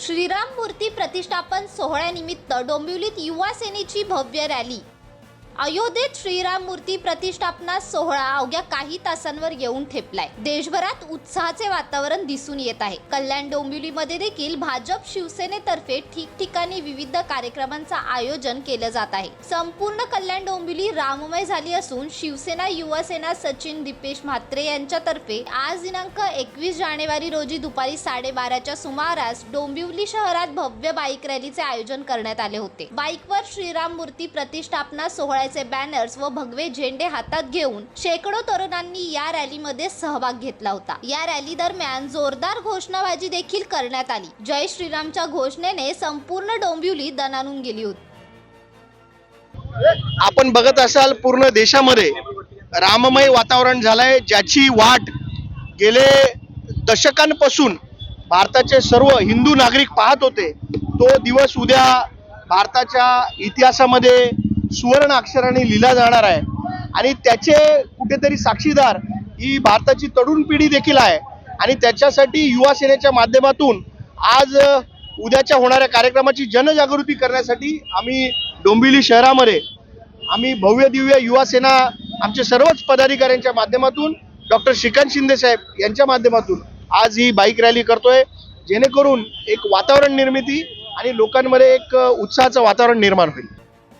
श्रीराम मूर्ती प्रतिष्ठापन सोहळ्यानिमित्त डोंबिवलीत युवा सेनेची भव्य रॅली. अयोध्येत श्रीराम मूर्ती प्रतिष्ठापना सोहळा अवघ्या काही तासांवर येऊन ठेपलाय. देशभरात उत्साहाचे वातावरण दिसून येत आहे. कल्याण डोंबिवलीमध्ये देखील भाजप शिवसेनेतर्फे ठिकठिकाणी विविध कार्यक्रमांचं आयोजन केलं जात आहे. संपूर्ण कल्याण डोंबिवली राममय झाली असून शिवसेना युवासेना सचिन दीपेश म्हात्रे यांच्यातर्फे आज दिनांक एकवीस जानेवारी रोजी दुपारी साडेबाराच्या सुमारास डोंबिवली शहरात भव्य बाईक रॅलीचे आयोजन करण्यात आले होते. बाईकवर श्रीराम मूर्ती प्रतिष्ठापना सोहळ्याचे बॅनर्स व भगवे झेंडे हातात घेऊन शेकडो तरुणांनी या रॅलीमध्ये सहभाग घेतला होता. या रॅली दरम्यान जोरदार घोषणाबाजी देखील करण्यात आली. जय श्रीरामच्या घोषणेने संपूर्ण डोंबिवली दणानून गेली होती. आपण बघत असाल पूर्ण देशामध्ये राममय वातावरण झालंय ज्याची वाट गेले दशकांपासून भारताचे सर्व हिंदू नागरिक पाहत होते. तो दिवस उद्या भारताच्या इतिहासामध्ये सुवर्ण अक्षराने लिहिला जाणार आहे. आणि त्याचे कुठेतरी साक्षीदार ही भारताची तरुण पिढी देखील आहे. आणि त्याच्यासाठी युवा सेनेच्या माध्यमातून आज उद्याच्या होणाऱ्या कार्यक्रमाची जनजागृती करण्यासाठी आम्ही डोंबिवली शहरामध्ये आम्ही भव्य दिव्य युवा सेना आमचे सर्वच पदाधिकाऱ्यांच्या माध्यमातून डॉक्टर श्रीकांत शिंदे साहेब यांच्या माध्यमातून आज ही बाईक रॅली करतोय. जेणेकरून एक वातावरण निर्मिती आणि लोकांमध्ये एक उत्साहाचं वातावरण निर्माण होईल.